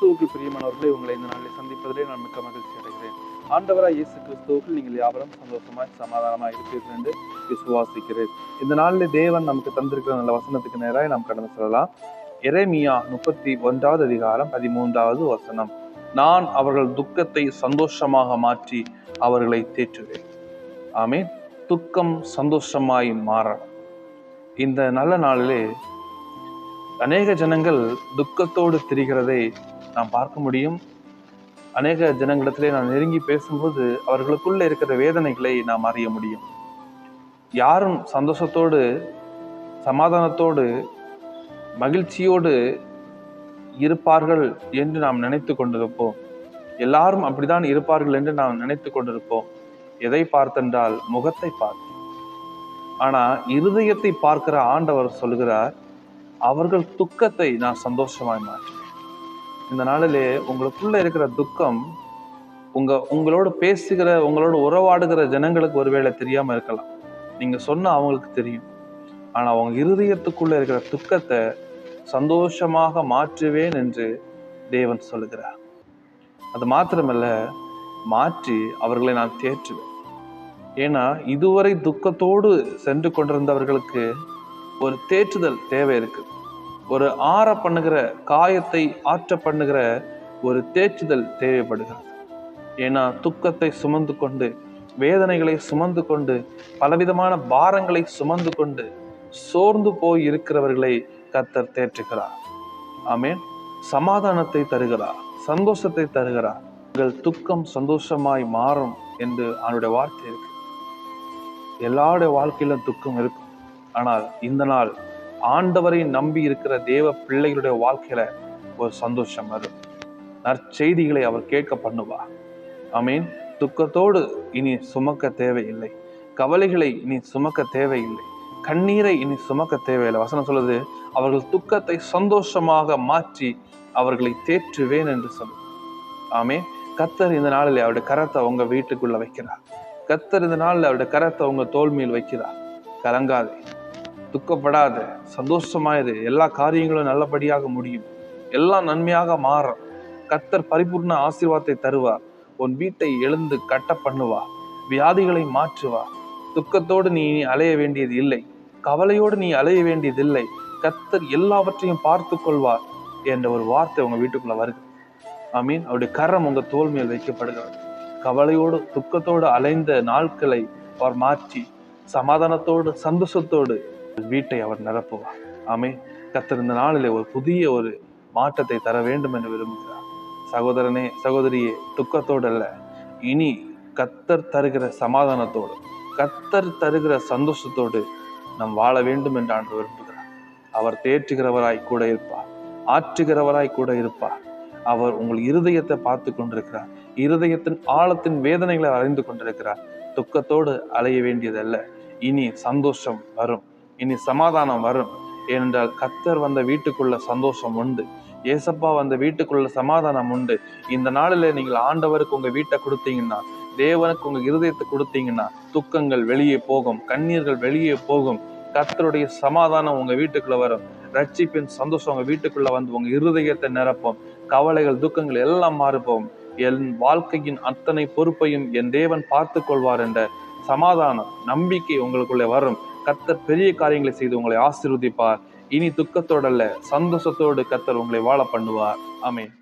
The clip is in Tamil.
உங்களை இந்த நாளில் சந்திப்பதிலே நான் மிக்க மகிழ்ச்சி அடைகிறேன். ஆண்டவராக இயேசு கிறிஸ்துவுக்கு நீங்கள் யாவரும் சந்தோஷமாய் சமாதானமாக இருப்பீர்கள் என்று விசுவாசிக்கிறேன். இந்த நாளில் தேவன் நமக்கு தந்திருக்கிற நல்ல வசனத்துக்கு நேராக நாம் கடந்து செல்லலாம். எரேமியா முப்பத்தி ஒன்றாவது அதிகாரம் பதிமூன்றாவது வசனம். நான் அவர்கள் துக்கத்தை சந்தோஷமாக மாற்றி அவர்களை தேற்றுவேன். ஆமே துக்கம் சந்தோஷமாய் மாற இந்த நல்ல நாளிலே அநேக ஜனங்கள் துக்கத்தோடு திரிகிறதை நாம் பார்க்க முடியும். அநேக ஜனங்களிடத்திலே நான் நெருங்கி பேசும்போது அவர்களுக்குள்ள இருக்கிற வேதனைகளை நாம் அறிய முடியும். யாரும் சந்தோஷத்தோடு சமாதானத்தோடு மகிழ்ச்சியோடு இருப்பார்கள் என்று நாம் நினைத்து கொண்டிருப்போம். எல்லாரும் அப்படிதான் இருப்பார்கள் என்று நாம் நினைத்து கொண்டிருப்போம். எதை பார்த்தென்றால் முகத்தை பார்த்து. ஆனா இருதயத்தை பார்க்கிற ஆண்டவர் சொல்கிறார் அவர்கள் துக்கத்தை நான் சந்தோஷமாய் மாற்றேன் இந்த நாளிலே உங்களுக்குள்ள இருக்கிற துக்கம் உங்க உங்களோட பேசுகிற உங்களோட உறவாடுகிற ஜனங்களுக்கு ஒருவேளை தெரியாம இருக்கலாம். நீங்க சொன்ன அவங்களுக்கு தெரியும். ஆனா அவங்க இருதயத்துக்குள்ள இருக்கிற துக்கத்தை சந்தோஷமாக மாற்றுவேன் என்று தேவன் சொல்லுகிறார். அது மாத்திரமல்ல மாற்றி அவர்களை நான் தேற்றுவேன். ஏன்னா இதுவரை துக்கத்தோடு சென்று கொண்டிருந்தவர்களுக்கு ஒரு தேற்றுதல் தேவை இருக்குது. ஒரு ஆற பண்ணுகிற காயத்தை ஆற்ற பண்ணுகிற ஒரு தேற்றுதல் தேவைப்படுகிறது. ஏன்னா துக்கத்தை சுமந்து கொண்டு வேதனைகளை சுமந்து கொண்டு பலவிதமான பாரங்களை சுமந்து கொண்டு சோர்ந்து போய் இருக்கிறவர்களை கத்தர் தேற்றுகிறார். ஆமேன். சமாதானத்தை தருகிறார். சந்தோஷத்தை தருகிறார். உங்கள் துக்கம் சந்தோஷமாய் மாறும் என்று அவனுடைய வார்த்தை இருக்கு. எல்லாருடைய வாழ்க்கையிலும் துக்கம் இருக்கும். ஆனால் இந்த நாள் ஆண்டவரை நம்பி இருக்கிற தேவ பிள்ளைகளுடைய வாழ்க்கையில ஒரு சந்தோஷம் வரும். நற்செய்திகளை அவர் கேட்க பண்ணுவா மீன் துக்கத்தோடு இனி சுமக்க தேவையில்லை. கவலைகளை இனி சுமக்க தேவையில்லை. கண்ணீரை இனி சுமக்க தேவையில்லை. வசனம் சொல்லுது அவர்கள் துக்கத்தை சந்தோஷமாக மாற்றி அவர்களை தேற்றுவேன் என்று சொல்லு ஆமே கத்தர் இந்த நாளில் அவருடைய கரத்தை உங்க வீட்டுக்குள்ள வைக்கிறார். கத்தர் இந்த நாளில் அவருடைய கரத்தை உங்க தோல்மையில் வைக்கிறார். கலங்காதே. துக்கப்படாத சந்தோஷமாயிரு. எல்லா காரியங்களும் நல்லபடியாக முடியும். எல்லாம் நன்மையாக மாறும். கத்தர் பரிபூர்ண ஆசீர்வாதத்தை தருவார். உன் வீட்டை எழுந்து கட்ட பண்ணுவா. வியாதிகளை மாற்றுவா. துக்கத்தோடு நீ அலைய வேண்டியது இல்லை. கவலையோடு நீ அலைய வேண்டியதில்லை கத்தர் எல்லாவற்றையும் பார்த்து கொள்வார் என்ற ஒரு வார்த்தை உங்க வீட்டுக்குள்ள வருது. ஐ மீன் அவருடைய கரம் உங்க தோல் மேல் வைக்கப்படுகிறது. கவலையோடு துக்கத்தோடு அலைந்த நாட்களை அவர் மாற்றி சமாதானத்தோடு சந்தோஷத்தோடு வீட்டை அவர் நிரப்புவார். ஆமே கத்தர் இந்த நாளிலே ஒரு புதிய ஒரு மாற்றத்தை தர வேண்டும் என்று விரும்புகிறார். சகோதரனே சகோதரியே துக்கத்தோடு அல்ல இனி கத்தர் தருகிற சமாதானத்தோடு கத்தர் தருகிற சந்தோஷத்தோடு நாம் வாழ வேண்டும் என்று ஆண்டு விரும்புகிறார். அவர் தேற்றுகிறவராய் கூட இருப்பார். ஆற்றுகிறவராய் கூட இருப்பார். அவர் உங்கள் இருதயத்தை பார்த்து கொண்டிருக்கிறார். இருதயத்தின் ஆழத்தின் வேதனைகளை அறிந்து கொண்டிருக்கிறார். துக்கத்தோடு அலைய வேண்டியதல்ல. இனி சந்தோஷம் வரும். இனி சமாதானம் வரும். ஏனென்றால் கத்தர் வந்த வீட்டுக்குள்ள சந்தோஷம் உண்டு. ஏசப்பா வந்த வீட்டுக்குள்ள சமாதானம் உண்டு. இந்த நாளில் நீங்கள் ஆண்டவருக்கு உங்கள் வீட்டை கொடுத்தீங்கன்னா தேவனுக்கு உங்கள் இருதயத்தை கொடுத்தீங்கன்னா துக்கங்கள் வெளியே போகும் கண்ணீர்கள் வெளியே போகும். கத்தருடைய சமாதானம் உங்கள் வீட்டுக்குள்ளே வரும். ரட்சிப்பின் சந்தோஷம் உங்கள் வீட்டுக்குள்ளே வந்து உங்கள் இருதயத்தை நிரப்பும். கவலைகள் துக்கங்கள் எல்லாம் மாறுப்போம் என் வாழ்க்கையின் அத்தனை பொறுப்பையும் என் தேவன் பார்த்து கொள்வார் என்ற சமாதானம் நம்பிக்கை உங்களுக்குள்ளே வரும். கத்தர் பெரிய காரியங்களை செய்து உங்களை ஆசிர்வதிப்பார். இனி துக்கத்தோடல்ல சந்தோஷத்தோடு கத்தர் உங்களை வாழ பண்ணுவார். ஆமென்.